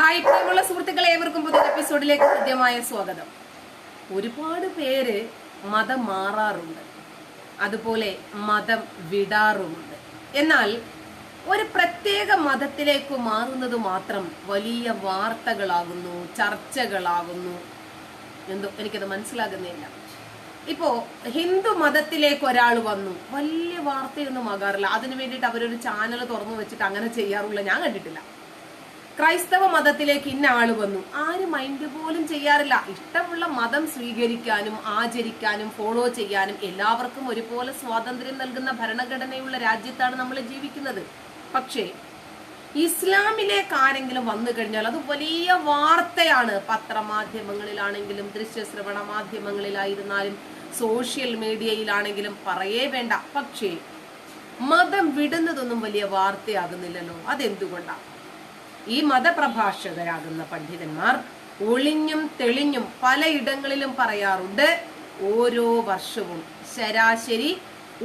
Hi പ്രിയമുള്ള സുഹൃത്തുക്കളെ ഏവർക്കും പുതിയ എപ്പിസോഡിലേക്ക് ഹൃദ്യമായ സ്വാഗതം. ഒരുപാട് പേര് മതം മാറാറുണ്ട്. അതുപോലെ മതം വിടാറുമുണ്ട്. എന്നാൽ ഒരു പ്രത്യേക മതത്തിലേക്ക് മാറുന്നത് മാത്രം വലിയ വാർത്തകളാകുന്നു ചർച്ചകളാകുന്നു എന്തോ എനിക്കത് മനസ്സിലാകുന്നില്ല. ഇപ്പോ ഹിന്ദു മതത്തിലേക്ക് ഒരാൾ വന്നു. വലിയ വാർത്തയൊന്നും ആകാറില്ല. അതിനു വേണ്ടിയിട്ട് അവരൊരു ചാനൽ തുറന്നു വെച്ചിട്ട് അങ്ങനെ ചെയ്യാറുള്ള ഞാൻ കണ്ടിട്ടില്ല. ക്രൈസ്തവ മതത്തിലേക്ക് ഇന്ന ആൾ വന്നു. ആരും മൈൻഡ് പോലും ചെയ്യാറില്ല. ഇഷ്ടമുള്ള മതം സ്വീകരിക്കാനും ആചരിക്കാനും ഫോളോ ചെയ്യാനും എല്ലാവർക്കും ഒരുപോലെ സ്വാതന്ത്ര്യം നൽകുന്ന ഭരണഘടനയുള്ള രാജ്യത്താണ് നമ്മൾ ജീവിക്കുന്നത്. പക്ഷേ ഇസ്ലാമിലേക്ക് ആരെങ്കിലും വന്നു കഴിഞ്ഞാൽ അത് വലിയ വാർത്തയാണ്. പത്രമാധ്യമങ്ങളിലാണെങ്കിലും ദൃശ്യശ്രവണ മാധ്യമങ്ങളിലായിരുന്നാലും സോഷ്യൽ മീഡിയയിലാണെങ്കിലും പറയേ വേണ്ട. പക്ഷേ മതം വിടുന്നതൊന്നും വലിയ വാർത്തയാകുന്നില്ലല്ലോ. അതെന്തുകൊണ്ടാണ് ഈ മതപ്രഭാഷകരാകുന്ന പണ്ഡിതന്മാർ ഒളിഞ്ഞും തെളിഞ്ഞും പലയിടങ്ങളിലും പറയാറുണ്ട് ഓരോ വർഷവും ശരാശരി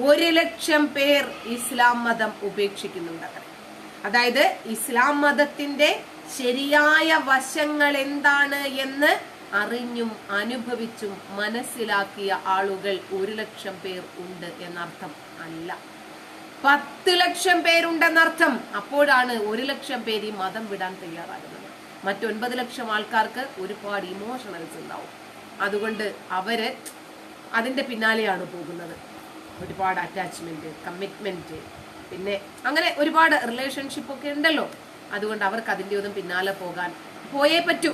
ഒരു ലക്ഷം പേർ ഇസ്ലാം മതം ഉപേക്ഷിക്കുന്നുണ്ട് അതായത് ഇസ്ലാം മതത്തിന്റെ ശരിയായ വശങ്ങൾ എന്താണ് എന്ന് അറിഞ്ഞും അനുഭവിച്ചും മനസ്സിലാക്കിയ ആളുകൾ ഒരു ലക്ഷം പേർ ഉണ്ട് എന്നർത്ഥം അല്ല. പത്ത് ലക്ഷം പേരുണ്ടെന്നർത്ഥം. അപ്പോഴാണ് ഒരു ലക്ഷം പേര് ഈ മതം വിടാൻ തയ്യാറാകുന്നത്. മറ്റൊൻപത് ലക്ഷം ആൾക്കാർക്ക് ഒരുപാട് ഇമോഷണൽസ് ഉണ്ടാവും. അതുകൊണ്ട് അവർ അതിന്റെ പിന്നാലെയാണ് പോകുന്നത്. ഒരുപാട് അറ്റാച്ച്മെന്റ് കമ്മിറ്റ്മെന്റ് പിന്നെ അങ്ങനെ ഒരുപാട് റിലേഷൻഷിപ്പ് ഒക്കെ ഉണ്ടല്ലോ. അതുകൊണ്ട് അവർക്ക് അതിന്റെ ഒന്നും പിന്നാലെ പോകാൻ പോയേ പറ്റൂ.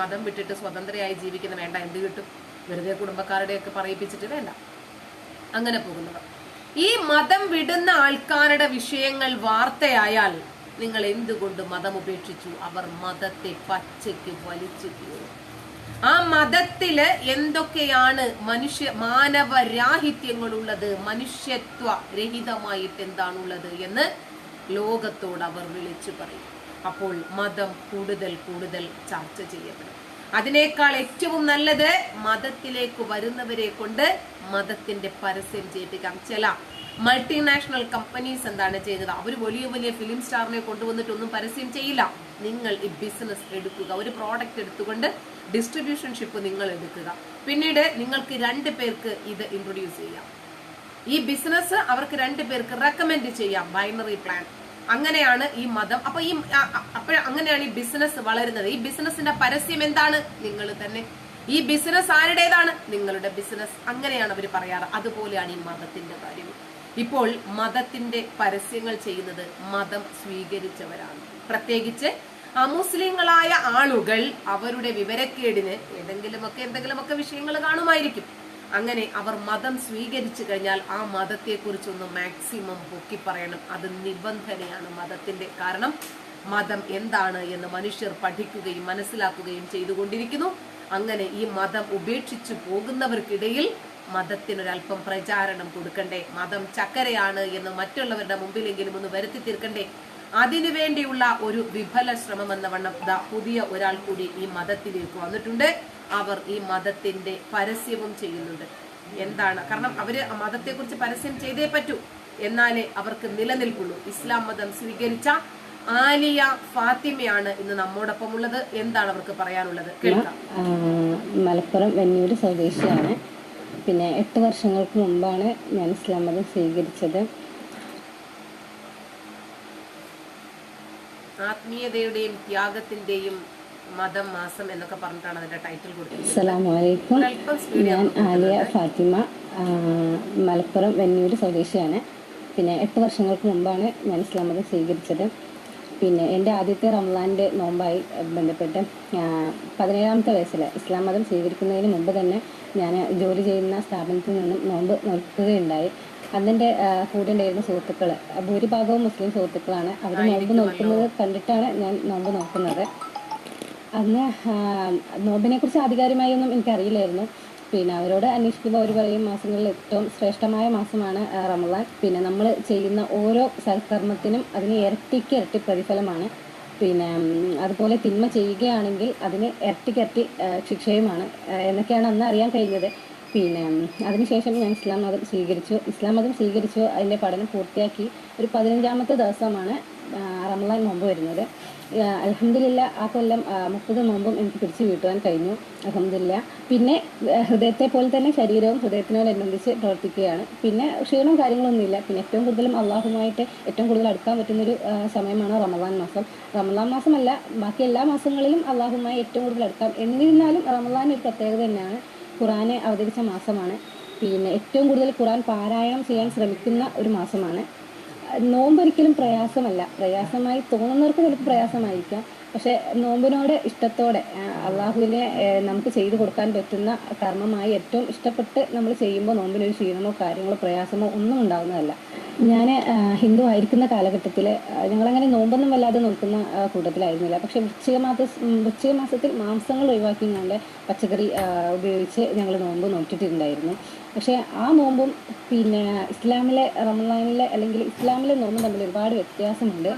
മതം വിട്ടിട്ട് സ്വതന്ത്രയായി ജീവിക്കുന്ന വേണ്ട എന്ത് കിട്ടും? വെറുതെ കുടുംബക്കാരുടെയൊക്കെ പറയിപ്പിച്ചിട്ട് വേണ്ട. അങ്ങനെ പോകുന്നവർ. ഈ മതം വിടുന്ന ആൾക്കാരുടെ വിഷയങ്ങൾ വാർത്തയായാൽ നിങ്ങൾ എന്തുകൊണ്ട് മതം ഉപേക്ഷിച്ചു? അവർ മതത്തെ പച്ചയ്ക്ക് വലിച്ചു ആ മതത്തിൽ എന്തൊക്കെയാണ് മനുഷ്യ മാനവരാഹിത്യങ്ങളുള്ളത്? മനുഷ്യത്വ രഹിതമായിട്ട് എന്താണുള്ളത് എന്ന് ലോകത്തോട് അവർ വിളിച്ചു പറയും. അപ്പോൾ മതം കൂടുതൽ കൂടുതൽ ചർച്ച ചെയ്യപ്പെടും. അതിനേക്കാൾ ഏറ്റവും നല്ലത് മതത്തിലേക്ക് വരുന്നവരെ കൊണ്ട് മതത്തിന്റെ പരസ്യം ചെയ്യിപ്പിക്കാം ചില മൾട്ടിനാഷണൽ കമ്പനീസ് എന്താണ് ചെയ്തത്? അവർ വലിയ വലിയ ഫിലിം സ്റ്റാറിനെ കൊണ്ടുവന്നിട്ടൊന്നും പരസ്യം ചെയ്യില്ല. നിങ്ങൾ ഈ ബിസിനസ് എടുക്കുക. ഒരു പ്രോഡക്റ്റ് എടുത്തുകൊണ്ട് ഡിസ്ട്രിബ്യൂഷൻഷിപ്പ് നിങ്ങൾ എടുക്കുക. പിന്നീട് നിങ്ങൾക്ക് രണ്ട് പേർക്ക് ഇത് ഇൻട്രൊഡ്യൂസ് ചെയ്യാം. ഈ ബിസിനസ് അവർക്ക് രണ്ട് പേർക്ക് റെക്കമെൻഡ് ചെയ്യാം. ബൈനറി പ്ലാൻ അങ്ങനെയാണ് ഈ മതം. അപ്പൊ ഈ അപ്പോൾ അങ്ങനെയാണ് ഈ ബിസിനസ് വളരുന്നത്. ഈ ബിസിനസിന്റെ പരസ്യം എന്താണ്? നിങ്ങൾ തന്നെ. ഈ ബിസിനസ് ആരുടേതാണ്? നിങ്ങളുടെ ബിസിനസ് അങ്ങനെയാണ് അവർ പറയാറ്. അതുപോലെയാണ് ഈ മതത്തിന്റെ കാര്യം. ഇപ്പോൾ മതത്തിന്റെ പരസ്യങ്ങൾ ചെയ്യുന്നത് മതം സ്വീകരിച്ചവരാണ്. പ്രത്യേകിച്ച് അമുസ്ലിങ്ങളായ ആളുകൾ അവരുടെ വിവരക്കേടിന് ഏതെങ്കിലുമൊക്കെ എന്തെങ്കിലുമൊക്കെ വിഷയങ്ങൾ കാണുമായിരിക്കും. അങ്ങനെ അവർ മതം സ്വീകരിച്ചു കഴിഞ്ഞാൽ ആ മതത്തെക്കുറിച്ചൊന്ന് മാക്സിമം പൊക്കി പറയണം അത് നിബന്ധനയാണ് മതത്തിന്റെ കാരണം. മതം എന്താണ് എന്ന് മനുഷ്യർ പഠിക്കുകയും മനസ്സിലാക്കുകയും ചെയ്തുകൊണ്ടിരിക്കുന്നു. അങ്ങനെ ഈ മതം ഉപേക്ഷിച്ചു പോകുന്നവർക്കിടയിൽ മതത്തിനൊരല്പം പ്രചാരണം കൊടുക്കണ്ടേ? മതം ചക്കരയാണ് എന്ന് മറ്റുള്ളവരുടെ മുമ്പിലെങ്കിലും ഒന്ന് വരുത്തി തീർക്കണ്ടേ? അതിനുവേണ്ടിയുള്ള ഒരു വിഫല ശ്രമം എന്ന വണ്ണം പുതിയ ഒരാൾ കൂടി ഈ മതത്തിലേക്ക് വന്നിട്ടുണ്ട്. അവർ ഈ മതത്തിന്റെ പരസ്യവും ചെയ്യുന്നുണ്ട്. എന്താണ്? കാരണം അവർ മതത്തെക്കുറിച്ച് പരസ്യം ചെയ്തേ പറ്റൂ. എന്നാലേ അവർക്ക് നിലനിൽക്കുള്ളൂ ഇസ്ലാം മതം സ്വീകരിച്ച ആലിയ ഫാത്തിമയാണ് ഇന്ന് നമ്മോടൊപ്പം ഉള്ളത് എന്താണ് അവർക്ക് പറയാനുള്ളത്? മലപ്പുറം വെന്നൂർ സ്വദേശിയാണ്. പിന്നെ എട്ട് വർഷങ്ങൾക്ക് മുമ്പാണ് ഞാൻ ഇസ്ലാം മതം സ്വീകരിച്ചത്. ആത്മീയതയുടെയും ത്യാഗത്തിന്റെയും മതം മാസം എന്നൊക്കെ പറഞ്ഞിട്ടാണ് അതിന്റെ ടൈറ്റിൽ അലൈക്കും ഞാൻ ആലിയ ഫാത്തിമ മലപ്പുറം വെന്നൂര് സ്വദേശിയാണ്. പിന്നെ എട്ട് വർഷങ്ങൾക്ക് മുമ്പാണ് ഞാൻ ഇസ്ലാം മതം സ്വീകരിച്ചത്. പിന്നെ എന്റെ ആദ്യത്തെ റംലാന്റെ നോമ്പായി ബന്ധപ്പെട്ട് പതിനേഴാമത്തെ വയസ്സിൽ ഇസ്ലാം മതം സ്വീകരിക്കുന്നതിന് മുമ്പ് തന്നെ ഞാൻ ജോലി ചെയ്യുന്ന സ്ഥാപനത്തിൽ നിന്നും നോമ്പ് നോക്കുകയുണ്ടായി അതിന്റെ കൂടെ ഉണ്ടായിരുന്ന സുഹൃത്തുക്കൾ ഭൂരിഭാഗവും മുസ്ലിം സുഹൃത്തുക്കളാണ്. അവർ നോമ്പ് നോക്കുന്നത് കണ്ടിട്ടാണ് ഞാൻ നോമ്പ് നോക്കുന്നത്. അന്ന് ആ, നോമ്പിനെ കുറിച്ച് ആധികാരികമായി ഒന്നും എനിക്കറിയില്ലായിരുന്നു. പിന്നെ അവരോട് അന്വേഷിക്കുമ്പോൾ അവർ പറയും മാസങ്ങളിൽ ഏറ്റവും ശ്രേഷ്ഠമായ മാസമാണ് റമദാൻ പിന്നെ നമ്മൾ ചെയ്യുന്ന ഓരോ സൽക്കർമ്മത്തിനും അതിന് ഇരട്ടിക്ക് ഇരട്ടി പ്രതിഫലമാണ്. പിന്നെ അതുപോലെ തിന്മ ചെയ്യുകയാണെങ്കിൽ അതിന് ഇരട്ടിക്കിരട്ടി ശിക്ഷയുമാണ്. എന്നൊക്കെയാണ് അന്ന് അറിയാൻ കഴിഞ്ഞത്. പിന്നെ അതിനുശേഷം ഞാൻ ഇസ്ലാം മതം സ്വീകരിച്ചു. ഇസ്ലാം മതം സ്വീകരിച്ചു. അതിന്റെ പഠനം പൂർത്തിയാക്കി ഒരു പതിനഞ്ചാമത്തെ ദിവസമാണ് റമലാൻ മുമ്പ് വരുന്നത്. അലഹമില്ല ആ കൊല്ലം മുപ്പത് നോമ്പും എനിക്ക് പിടിച്ചു വീട്ടുവാൻ കഴിഞ്ഞു. അലഹമില്ല പിന്നെ ഹൃദയത്തെ പോലെ തന്നെ ശരീരവും ഹൃദയത്തിനോടനുബന്ധിച്ച് പ്രവർത്തിക്കുകയാണ്. പിന്നെ ക്ഷീണവും കാര്യങ്ങളൊന്നുമില്ല. പിന്നെ ഏറ്റവും കൂടുതലും അള്ളാഹുമായിട്ട് ഏറ്റവും കൂടുതൽ അടുക്കാൻ പറ്റുന്നൊരു സമയമാണ് റമദാൻ മാസം. റമദാൻ മാസമല്ല ബാക്കി എല്ലാ മാസങ്ങളിലും അള്ളാഹുമായി ഏറ്റവും കൂടുതൽ അടുക്കാം. എന്നിരുന്നാലും റമദാൻ ഒരു പ്രത്യേകത തന്നെയാണ്. ഖുറാനെ അവതരിച്ച മാസമാണ്. പിന്നെ ഏറ്റവും കൂടുതൽ ഖുറാൻ പാരായണം ചെയ്യാൻ ശ്രമിക്കുന്ന ഒരു മാസമാണ്. നോമ്പൊരിക്കലും പ്രയാസമല്ല. പ്രയാസമായി തോന്നുന്നവർക്ക് ചിലപ്പോൾ പ്രയാസമായിരിക്കാം. പക്ഷെ നോമ്പിനോട് ഇഷ്ടത്തോടെ അള്ളാഹുവിനെ നമുക്ക് ചെയ്തു കൊടുക്കാൻ പറ്റുന്ന കർമ്മമായി ഏറ്റവും ഇഷ്ടപ്പെട്ട് നമ്മൾ ചെയ്യുമ്പോൾ നോമ്പിനൊരു ക്ഷീണമോ കാര്യങ്ങളോ പ്രയാസമോ ഒന്നും ഉണ്ടാകുന്നതല്ല ഞാൻ ഹിന്ദു ആയിരിക്കുന്ന കാലഘട്ടത്തിൽ ഞങ്ങളങ്ങനെ നോമ്പൊന്നും വല്ലാതെ നോക്കുന്ന കൂട്ടത്തിലായിരുന്നില്ല. പക്ഷെ വൃശ്ചിക മാസ വൃശ്ചിക മാസത്തിൽ മാംസങ്ങൾ ഒഴിവാക്കി ഞങ്ങളുടെ പച്ചക്കറി ഉപയോഗിച്ച് ഞങ്ങൾ നോമ്പ് നോറ്റിട്ടുണ്ടായിരുന്നു. പക്ഷേ ആ നോമ്പും പിന്നെ ഇസ്ലാമിലെ റമദാനിലെ അല്ലെങ്കിൽ ഇസ്ലാമിലെ നോമ്പും തമ്മിൽ ഒരുപാട് വ്യത്യാസമുണ്ട്.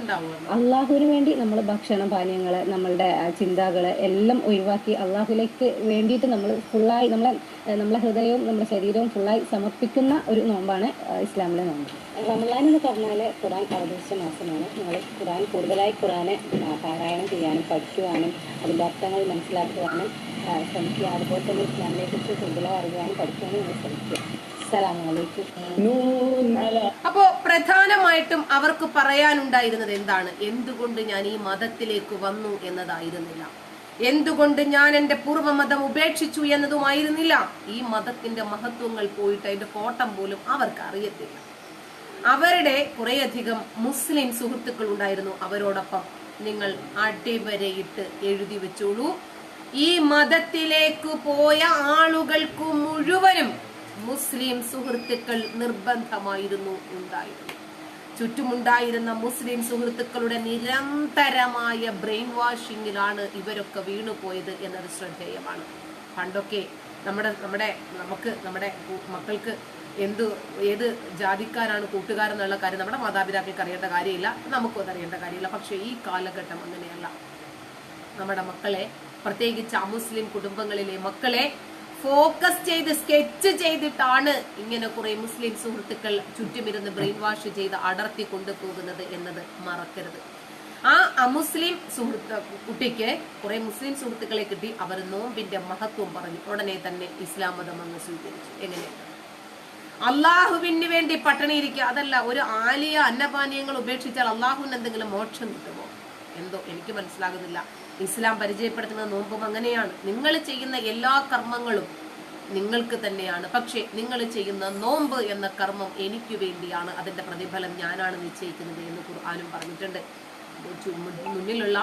അള്ളാഹുവിന് വേണ്ടി നമ്മൾ ഭക്ഷണം പാനീയങ്ങൾ നമ്മളുടെ ചിന്തകൾ എല്ലാം ഒഴിവാക്കി അള്ളാഹുലേക്ക് വേണ്ടിയിട്ട് നമ്മൾ ഫുള്ളായി നമ്മളെ നമ്മളെ ഹൃദയവും നമ്മുടെ ശരീരവും ഫുള്ളായി സമർപ്പിക്കുന്ന ഒരു നോമ്പാണ് ഇസ്ലാമിലെ നോമ്പ്. റമദാൻ എന്ന് പറഞ്ഞാൽ ഖുറാൻ അവതരിച്ച മാസമാണ്. നമ്മൾ ഖുറാൻ കൂടുതലായി ഖുറാനെ പാരായണം ചെയ്യാനും പഠിക്കുവാനും അതിന്റെ അർത്ഥങ്ങൾ മനസ്സിലാക്കുവാനും ശ്രമിക്കുക. അതുപോലെ തന്നെ ഇസ്ലാമിനെ കുറിച്ച് കൂടുതലായി അറിയുവാനും പഠിക്കുവാനും നിങ്ങൾ ശ്രമിക്കുക അപ്പോ പ്രധാനമായിട്ടും അവർക്ക് പറയാനുണ്ടായിരുന്നത് എന്താണ്? എന്തുകൊണ്ട് ഞാൻ ഈ മതത്തിലേക്ക് വന്നു എന്നതായിരുന്നില്ല. എന്തുകൊണ്ട് ഞാൻ എന്റെ പൂർവമതം ഉപേക്ഷിച്ചു എന്നതുമായിരുന്നില്ല. ഈ മതത്തിന്റെ മഹത്വങ്ങൾ പോയിട്ട് അതിന്റെ കോട്ടം പോലും അവർക്ക് അറിയത്തില്ല. അവരുടെ കുറേയധികം മുസ്ലിം സുഹൃത്തുക്കൾ ഉണ്ടായിരുന്നു. അവരോടൊപ്പം നിങ്ങൾ അടിവരയിട്ട് എഴുതി വെച്ചോളൂ. ഈ മതത്തിലേക്ക് പോയ ആളുകൾക്ക് മുഴുവനും മുസ്ലിം സുഹൃത്തുക്കൾ നിർബന്ധമായിരുന്നു ഉണ്ടായിരുന്നു ചുറ്റുമുണ്ടായിരുന്ന മുസ്ലിം സുഹൃത്തുക്കളുടെ നിരന്തരമായ ബ്രെയിൻ വാഷിങ്ങിലാണ് ഇവരൊക്കെ വീണുപോയത് എന്നത് ശ്രദ്ധേയമാണ്. പണ്ടൊക്കെ നമ്മുടെ നമ്മുടെ നമുക്ക് നമ്മുടെ മക്കൾക്ക് എന്ത് ഏത് ജാതിക്കാരാണ് കൂട്ടുകാരെന്നുള്ള കാര്യം നമ്മുടെ മാതാപിതാക്കൾക്ക് അറിയേണ്ട കാര്യമില്ല. നമുക്കും അതറിയേണ്ട കാര്യമില്ല. പക്ഷേ ഈ കാലഘട്ടം അങ്ങനെയല്ല. നമ്മുടെ മക്കളെ പ്രത്യേകിച്ച് അമുസ്ലിം കുടുംബങ്ങളിലെ മക്കളെ ഫോക്കസ് ചെയ്ത് സ്കെച്ച് ചെയ്തിട്ടാണ് ഇങ്ങനെ കുറെ മുസ്ലിം സുഹൃത്തുക്കൾ ചുറ്റുമിരുന്ന് ബ്രെയിൻ വാഷ് ചെയ്ത് അടർത്തി കൊണ്ടുപോകുന്നത് എന്നത് മറക്കരുത്. ആ അമുസ്ലിം സുഹൃത്ത് കുട്ടിക്ക് കുറെ മുസ്ലിം സുഹൃത്തുക്കളെ കിട്ടി. അവർ നോമ്പിന്റെ മഹത്വം പറഞ്ഞു. ഉടനെ തന്നെ ഇസ്ലാം മതം അങ്ങ് സ്വീകരിച്ചു. എങ്ങനെ? അള്ളാഹുവിന് വേണ്ടി പട്ടിണിയിരിക്കുക അതല്ല ഒരു ആലിയ അന്നപാനീയങ്ങൾ ഉപേക്ഷിച്ചാൽ അള്ളാഹുവിന് എന്തെങ്കിലും മോക്ഷം കിട്ടുമോ? എന്തോ എനിക്ക് മനസ്സിലാകുന്നില്ല. ഇസ്ലാം പരിചയപ്പെടുത്തുന്ന നോമ്പും അങ്ങനെയാണ്. നിങ്ങൾ ചെയ്യുന്ന എല്ലാ കർമ്മങ്ങളും നിങ്ങൾക്ക് തന്നെയാണ്. പക്ഷേ നിങ്ങൾ ചെയ്യുന്ന നോമ്പ് എന്ന കർമ്മം എനിക്ക് വേണ്ടിയാണ്. അതിന്റെ പ്രതിഫലം ഞാനാണ് നിശ്ചയിക്കുന്നത് എന്ന് ഖുർആാനും പറഞ്ഞിട്ടുണ്ട്. മുന്നിലുള്ള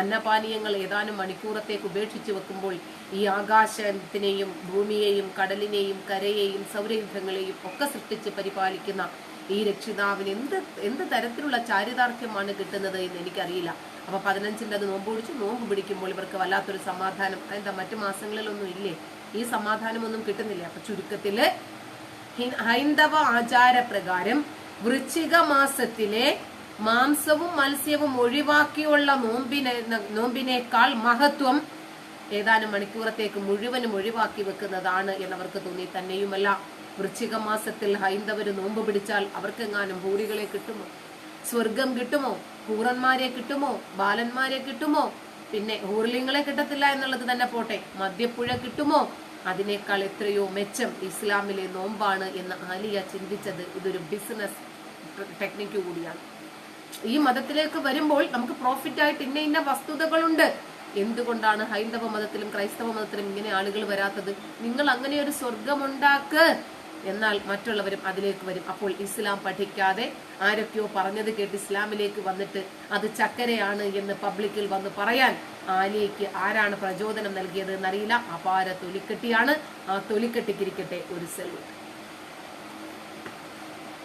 അന്നപാനീയങ്ങൾ ഏതാനും മണിക്കൂറത്തേക്ക് ഉപേക്ഷിച്ച് വെക്കുമ്പോൾ ഈ ആകാശത്തിനെയും ഭൂമിയെയും കടലിനെയും കരയെയും സൗരയുദ്ധങ്ങളെയും ഒക്കെ സൃഷ്ടിച്ച് പരിപാലിക്കുന്ന ഈ രക്ഷിതാവിന് എന്ത് എന്ത് തരത്തിലുള്ള ചാരിതാർത്ഥ്യമാണ് കിട്ടുന്നത് എന്ന് എനിക്കറിയില്ല. അപ്പൊ പതിനഞ്ചിന്റെ അത് നോമ്പ് പിടിച്ച് നോമ്പ് പിടിക്കുമ്പോൾ ഇവർക്ക് വല്ലാത്തൊരു സമാധാനം എന്താ മറ്റു മാസങ്ങളിലൊന്നും ഇല്ലേ? ഈ സമാധാനമൊന്നും കിട്ടുന്നില്ല. അപ്പൊ ചുരുക്കത്തിൽ ഹി- ഹൈന്ദവ ആചാരപ്രകാരം വൃശ്ചിക മാസത്തിലെ മാംസവും മത്സ്യവും ഒഴിവാക്കിയുള്ള നോമ്പിനെ നോമ്പിനേക്കാൾ മഹത്വം ഏതാനും മണിക്കൂറത്തേക്ക് മുഴുവനും ഒഴിവാക്കി വെക്കുന്നതാണ് എന്നവർക്ക് തോന്നി തന്നെയുമല്ല. വൃശ്ചിക മാസത്തിൽ ഹൈന്ദവർ നോമ്പ് പിടിച്ചാൽ അവർക്കെങ്ങാനും ഭൂരികളെ കിട്ടുമോ? സ്വർഗം കിട്ടുമോ? ഹൂറന്മാരെ കിട്ടുമോ? ബാലന്മാരെ കിട്ടുമോ? പിന്നെ ഹൂർലിങ്ങളെ കിട്ടത്തില്ല എന്നുള്ളത് തന്നെ പോട്ടെ. മദ്യപ്പുഴ കിട്ടുമോ? അതിനേക്കാൾ എത്രയോ മെച്ചം ഇസ്ലാമിലെ നോമ്പാണ് എന്ന് ആലിയ ചിന്തിച്ചത് ഇതൊരു ബിസിനസ് ടെക്നിക്ക് കൂടിയാണ്. ഈ മതത്തിലേക്ക് വരുമ്പോൾ നമുക്ക് പ്രോഫിറ്റ് ആയിട്ട് ഇന്ന ഇന്ന വസ്തുതകളുണ്ട്. എന്തുകൊണ്ടാണ് ഹൈന്ദവ മതത്തിലും ക്രൈസ്തവ മതത്തിലും ഇങ്ങനെ ആളുകൾ വരാത്തത്? നിങ്ങൾ അങ്ങനെ ഒരു സ്വർഗമുണ്ടാക്ക് എന്നാൽ മറ്റുള്ളവരും അതിലേക്ക് വരും. അപ്പോൾ ഇസ്ലാം പഠിക്കാതെ ആരൊക്കെയോ പറഞ്ഞത് കേട്ട് ഇസ്ലാമിലേക്ക് വന്നിട്ട് അത് ചക്കരയാണ് എന്ന് പബ്ലിക്കിൽ വന്ന് പറയാൻ ആലിയയ്ക്ക് ആരാണ് പ്രചോദനം നൽകിയത് എന്നറിയില്ല അപാര തൊലിക്കെട്ടിയാണ്. ആ തൊലിക്കെട്ടിക്കിരിക്കട്ടെ ഒരു സെൽവ്